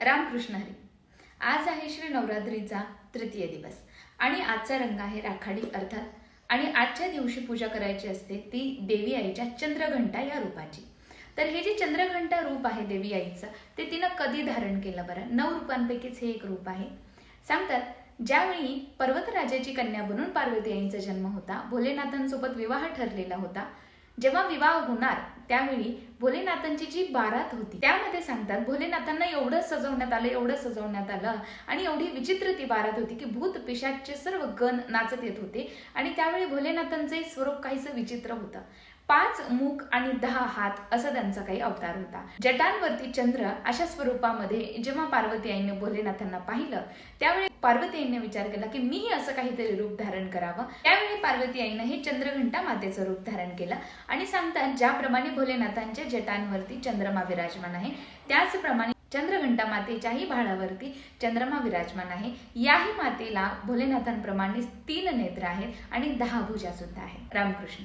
रामकृष्ण हरी. आज आहे श्री नवरात्रीचा तृतीय दिवस. आणि आजचा रंग आहे राखाडी अर्थात. आणि आजच्या दिवशी पूजा करायची असते ती देवी आईच्या चंद्रघंटा या रूपाची. तर हे जे चंद्रघंटा रूप आहे देवी आईचं ते तिनं कधी धारण केलं बरं? नऊ रूपांपैकीच हे एक रूप आहे. सांगतात ज्यावेळी पर्वतराजाची कन्या बनून पार्वती आईंचा जन्म होता भोलेनाथांसोबत विवाह ठरलेला होता जेव्हा विवाह होणार त्यावेळी भोलेनाथांची जी बारात होती त्यामध्ये सांगतात भोलेनाथांना एवढं सजवण्यात आलं एवढं सजवण्यात आलं आणि एवढी विचित्र ती बारात होती की भूत पिशाचे सर्व गण नाचत येत होते आणि त्यावेळी भोलेनाथांचे स्वरूप काहीसं विचित्र होतं. पाच मुख आणि दहा हात असा त्यांचा काही अवतार होता. जटांवरती चंद्र अशा स्वरूपामध्ये जेव्हा पार्वती आईने भोलेनाथांना पाहिलं त्यावेळी पार्वती आईने विचार केला की मीही असं काहीतरी रूप धारण करावं. त्यावेळी पार्वती आईनं हे चंद्रघंटा मातेचं रूप धारण केलं आणि सांगतात ज्याप्रमाणे भोलेनाथांच्या जटांवरती चंद्रमा विराजमान आहे त्याचप्रमाणे चंद्रघंटा मातेच्याही भाळावरती चंद्रमा विराजमान आहे. याही मातेला भोलेनाथांप्रमाणे तीन नेत्र आहेत आणि दहा भुजा सुद्धा आहेत. रामकृष्ण